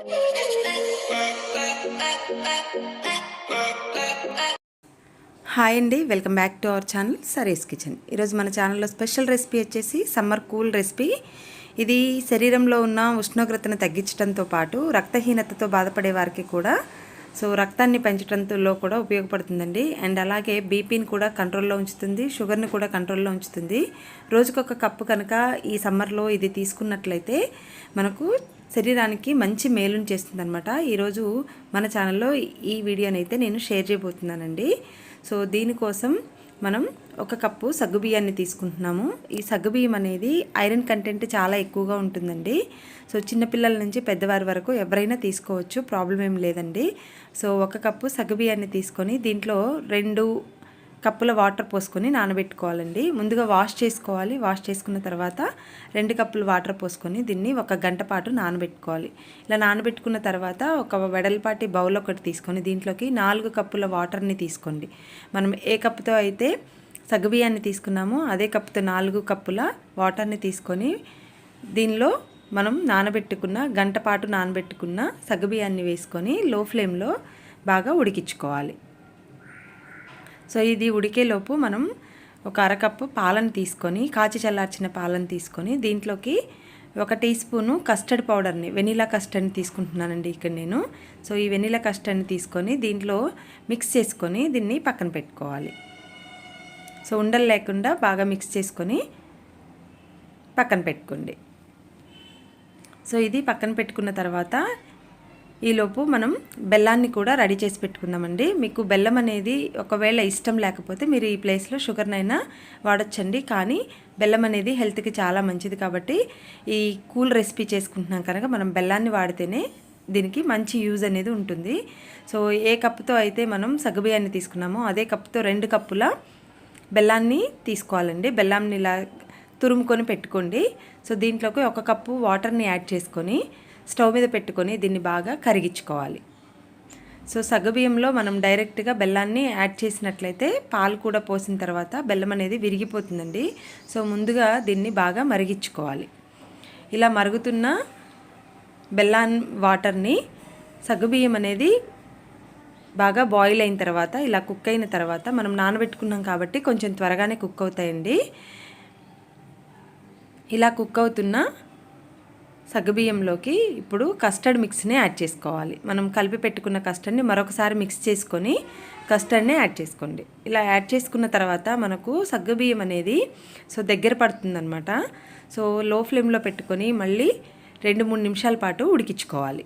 Hi అండి welcome back to our channel సరేస్ kitchen. ఈరోజు మన ఛానల్లో స్పెషల్ రెసిపీ వచ్చేసి సమ్మర్ కూల్ రెసిపీ. ఇది శరీరంలో ఉన్న ఉష్ణోగ్రతను తగ్గించడంతో పాటు రక్తహీనతతో బాధపడే వారికి కూడా సో రక్తాన్ని పెంచడంలో కూడా ఉపయోగపడుతుందండి. అండ్ అలాగే బీపీని కూడా కంట్రోల్లో ఉంచుతుంది షుగర్ని కూడా కంట్రోల్లో ఉంచుతుంది. రోజుకొక కప్పు కనుక ఈ సమ్మర్లో ఇది తీసుకున్నట్లయితే మనకు శరీరానికి మంచి మేలుని చేస్తుంది అనమాట ఈరోజు మన ఛానల్లో ఈ వీడియోని అయితే నేను షేర్ చేయబోతున్నానండి. సో దీనికోసం మనం ఒక కప్పు సగ్గుబియ్యాన్ని తీసుకుంటున్నాము. ఈ సగ్గుబియ్యం అనేది ఐరన్ కంటెంట్ చాలా ఎక్కువగా ఉంటుందండి. సో చిన్నపిల్లల నుంచి పెద్దవారి వరకు ఎవరైనా తీసుకోవచ్చు. ప్రాబ్లం ఏం లేదండి. సో ఒక కప్పు సగ్గుబియ్యాన్ని తీసుకొని దీంట్లో రెండు కప్పుల వాటర్ పోసుకొని నానబెట్టుకోవాలండి. ముందుగా వాష్ చేసుకోవాలి. వాష్ చేసుకున్న తర్వాత రెండు కప్పులు వాటర్ పోసుకొని దీన్ని ఒక గంట పాటు నానబెట్టుకోవాలి. ఇలా నానబెట్టుకున్న తర్వాత ఒక వెడల్పాటి బౌల్ ఒకటి తీసుకొని దీంట్లోకి నాలుగు కప్పుల వాటర్ని తీసుకోండి. మనం ఏ కప్పుతో అయితే సగ్గుబియ్యాన్ని తీసుకున్నామో అదే కప్పుతో నాలుగు కప్పుల వాటర్ని తీసుకొని దీనిలో మనం నానబెట్టుకున్న గంట పాటు నానబెట్టుకున్న సగ్గుబియ్యాన్ని వేసుకొని లో ఫ్లేమ్లో బాగా ఉడికించుకోవాలి. సో ఇది ఉడికేలోపు మనం ఒక అరకప్పు పాలను తీసుకొని కాచి చల్లార్చిన పాలను తీసుకొని దీంట్లోకి ఒక టీ స్పూను కస్టర్డ్ పౌడర్ని వెనీలా కస్టర్డ్ని తీసుకుంటున్నానండి ఇక్కడ నేను. సో ఈ వెనీలా కస్టర్డ్ని తీసుకొని దీంట్లో మిక్స్ చేసుకొని దీన్ని పక్కన పెట్టుకోవాలి. సో ఉండలు లేకుండా బాగా మిక్స్ చేసుకొని పక్కన పెట్టుకోండి. సో ఇది పక్కన పెట్టుకున్న తర్వాత ఈలోపు మనం బెల్లాన్ని కూడా రెడీ చేసి పెట్టుకుందామండి. మీకు బెల్లం అనేది ఒకవేళ ఇష్టం లేకపోతే మీరు ఈ ప్లేస్లో షుగర్నైనా వాడచ్చండి. కానీ బెల్లం అనేది హెల్త్కి చాలా మంచిది కాబట్టి ఈ కూల్ రెసిపీ చేసుకుంటున్నాం కనుక మనం బెల్లాన్ని వాడితేనే దీనికి మంచి యూజ్ అనేది ఉంటుంది. సో ఏ కప్పుతో అయితే మనం సగ్గుబియ్యాన్ని తీసుకున్నామో అదే కప్పుతో రెండు కప్పుల బెల్లాన్ని తీసుకోవాలండి. బెల్లాన్ని ఇలా తురుముకొని పెట్టుకోండి. సో దీంట్లోకి ఒక కప్పు వాటర్ని యాడ్ చేసుకొని స్టవ్ మీద పెట్టుకొని దీన్ని బాగా కరిగించుకోవాలి. సో సగ్గుబియ్యంలో మనం డైరెక్ట్గా బెల్లాన్ని యాడ్ చేసినట్లయితే పాలు కూడా పోసిన తర్వాత బెల్లం అనేది విరిగిపోతుందండి. సో ముందుగా దీన్ని బాగా మరిగించుకోవాలి. ఇలా మరుగుతున్న బెల్లాన్ వాటర్ని సగ్గుబియ్యం అనేది బాగా బాయిల్ అయిన తర్వాత ఇలా కుక్ అయిన తర్వాత మనం నానబెట్టుకున్నాం కాబట్టి కొంచెం త్వరగానే కుక్ అవుతాయండి. ఇలా కుక్ అవుతున్న సగ్గుబియ్యంలోకి ఇప్పుడు కస్టర్డ్ మిక్స్ని యాడ్ చేసుకోవాలి. మనం కలిపి పెట్టుకున్న కస్టర్డ్ని మరొకసారి మిక్స్ చేసుకొని కస్టర్డ్ని యాడ్ చేసుకోండి. ఇలా యాడ్ చేసుకున్న తర్వాత మనకు సగ్గుబియ్యం అనేది సో దగ్గర పడుతుందనమాట సో లో ఫ్లేమ్లో పెట్టుకొని మళ్ళీ రెండు మూడు నిమిషాల పాటు ఉడికించుకోవాలి.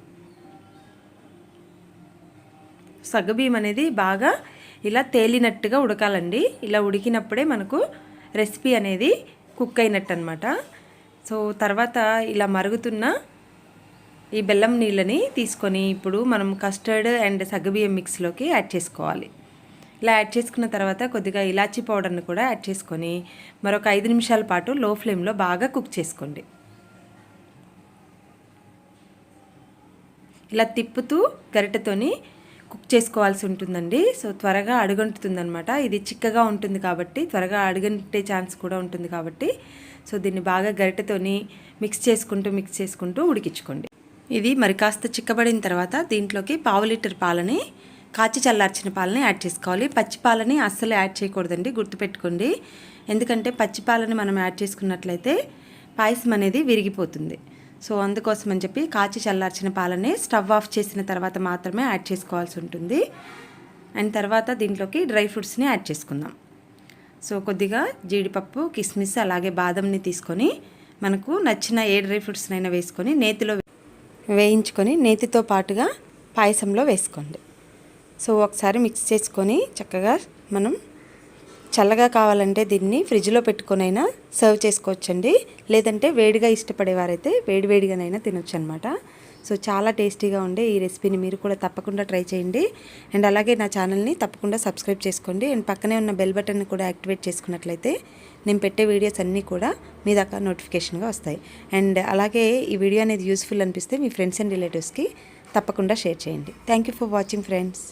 సగ్గుబియ్యం అనేది బాగా ఇలా తేలినట్టుగా ఉడకాలండి. ఇలా ఉడికినప్పుడే మనకు రెసిపీ అనేది కుక్ అయినట్టు అనమాట సో తర్వాత ఇలా మరుగుతున్న ఈ బెల్లం నీళ్ళని తీసుకొని ఇప్పుడు మనం కస్టర్డ్ అండ్ సగ్గుబియ్యం మిక్స్లోకి యాడ్ చేసుకోవాలి. ఇలా యాడ్ చేసుకున్న తర్వాత కొద్దిగా ఇలాచీ పౌడర్ని కూడా యాడ్ చేసుకొని మరొక ఐదు నిమిషాల పాటు లో ఫ్లేమ్లో బాగా కుక్ చేసుకోండి. ఇలా తిప్పుతూ గరిటెతోని కుక్ చేసుకోవాల్సి ఉంటుందండి. సో త్వరగా అడుగంటుతుందనమాట ఇది చిక్కగా ఉంటుంది కాబట్టి త్వరగా అడుగంటే ఛాన్స్ కూడా ఉంటుంది కాబట్టి సో దీన్ని బాగా గరిటెతోని మిక్స్ చేసుకుంటూ మిక్స్ చేసుకుంటూ ఉడికించుకోండి. ఇది మరి కాస్త చిక్కబడిన తర్వాత దీంట్లోకి పావు లీటర్ పాలని కాచి చల్లార్చిన పాలని యాడ్ చేసుకోవాలి. పచ్చి పాలని అస్సలు యాడ్ చేయకూడదండి గుర్తుపెట్టుకోండి. ఎందుకంటే పచ్చి పాలని మనం యాడ్ చేసుకున్నట్లయితే పాయసం అనేది విరిగిపోతుంది. సో అందుకోసం అని చెప్పి కాచి చల్లార్చిన పాలని స్టవ్ ఆఫ్ చేసిన తర్వాత మాత్రమే యాడ్ చేసుకోవాల్సి ఉంటుంది. అండ్ తర్వాత దీంట్లోకి డ్రై ఫ్రూట్స్ని యాడ్ చేసుకుందాం. సో కొద్దిగా జీడిపప్పు కిస్మిస్ అలాగే బాదంని తీసుకొని మనకు నచ్చిన ఏ డ్రై ఫ్రూట్స్నైనా వేసుకొని నేతిలో వేయించుకొని నేతితో పాటుగా పాయసంలో వేసుకోండి. సో ఒకసారి మిక్స్ చేసుకొని చక్కగా మనం చల్లగా కావాలంటే దీన్ని ఫ్రిడ్జ్లో పెట్టుకొనైనా సర్వ్ చేసుకోవచ్చండి. లేదంటే వేడిగా ఇష్టపడేవారైతే వేడివేడిగానైనా తినొచ్చు అనమాట సో చాలా టేస్టీగా ఉండే ఈ రెసిపీని మీరు కూడా తప్పకుండా ట్రై చేయండి. అండ్ అలాగే నా ఛానల్ని తప్పకుండా సబ్స్క్రైబ్ చేసుకోండి. అండ్ పక్కనే ఉన్న బెల్ బటన్ని కూడా యాక్టివేట్ చేసుకున్నట్లయితే నేను పెట్టే వీడియోస్ అన్నీ కూడా మీ దాకా నోటిఫికేషన్గా వస్తాయి. అండ్ అలాగే ఈ వీడియో అనేది యూస్ఫుల్ అనిపిస్తే మీ ఫ్రెండ్స్ అండ్ రిలేటివ్స్కి తప్పకుండా షేర్ చేయండి. Thank you for watching friends.